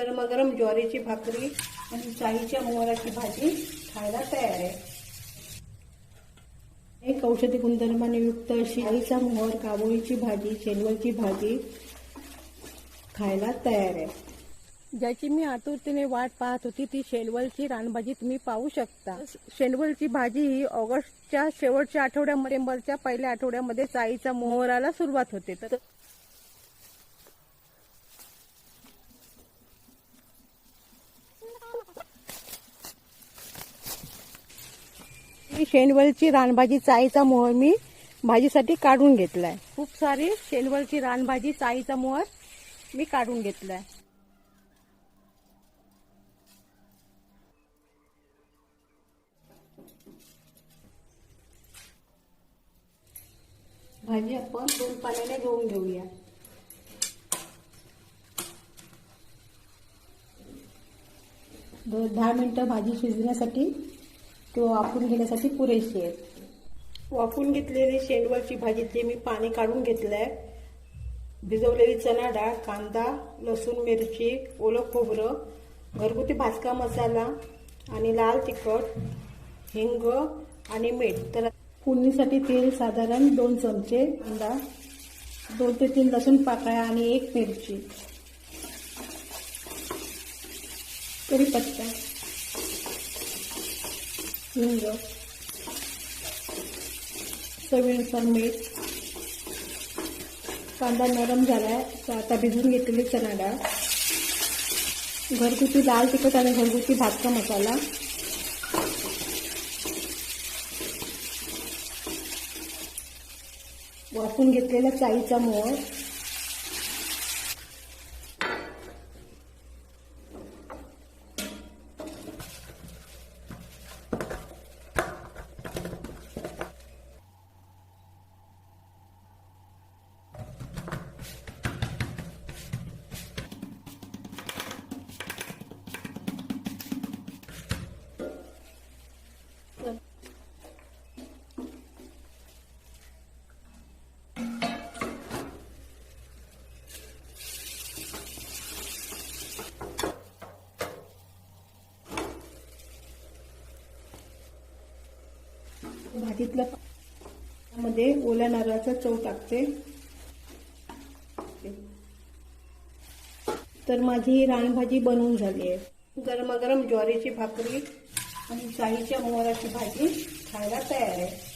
गरमागरम ज्वारीची भाकरी आणि चाईच्या मोहराची भाजी खायला तयार आहे. एक औषधी गुणधर्माने युक्त अशी आईचा मोहर काबोळीची भाजी शेलवलची भाजी खायला तयार आहे. ज्याची मी आतुरतेने वाट पाहत होती ती शेलवलची रानभाजी तुम्ही पाहू शकता. शेलवलची भाजी ही ऑगस्टच्या शेवटच्या आठवड्यामध्ये नोव्हेंबरच्या पहिल्या आठवड्यामध्ये चाईचा मोहराला सुरुवात होते. तर ही शेनवलची रानभाजी चाईचा मोहर मी भाजीसाठी काढून घेतलाय. खूप सारी शेनवलची रानभाजी चाईचा मोहर मी काढून घेतलाय. भाजी आपण दोन पाण्याने धुवून घेऊया. दहा मिनिटं भाजी शिजण्यासाठी किंवा वाफून घेण्यासाठी पुरेशी आहेत. वाफून घेतलेली शेंडवरची भाजी ते मी पाणी काढून घेतलंय भिजवलेली चणा डाळ कांदा लसूण मिरची ओलं खोबरं घरगुती भाजका मसाला आणि लाल तिखट हिंग आणि मीठ. तर फोडणीसाठी तेल साधारण दोन चमचे कांदा दोन ते तीन लसूण पाकळ्या आणि एक मिरची. कढीपत्ता हिंग चवीनुसार मीठ कांदा नरम झाला तर आता भिजून घेतलेली चणा डाळ घरगुती लाल तिखट आणि घरगुती भाजका मसाला. वाफून घेतलेला चाईचा मोर भाजीतल्या मध्ये ओल्या नारळाचा चव टाकते. तर माझी रानभाजी बनवून झाली आहे. गरमागरम ज्वारीची भाकरी आणि शाहीच्या मोहराची भाजी खायला तयार आहे.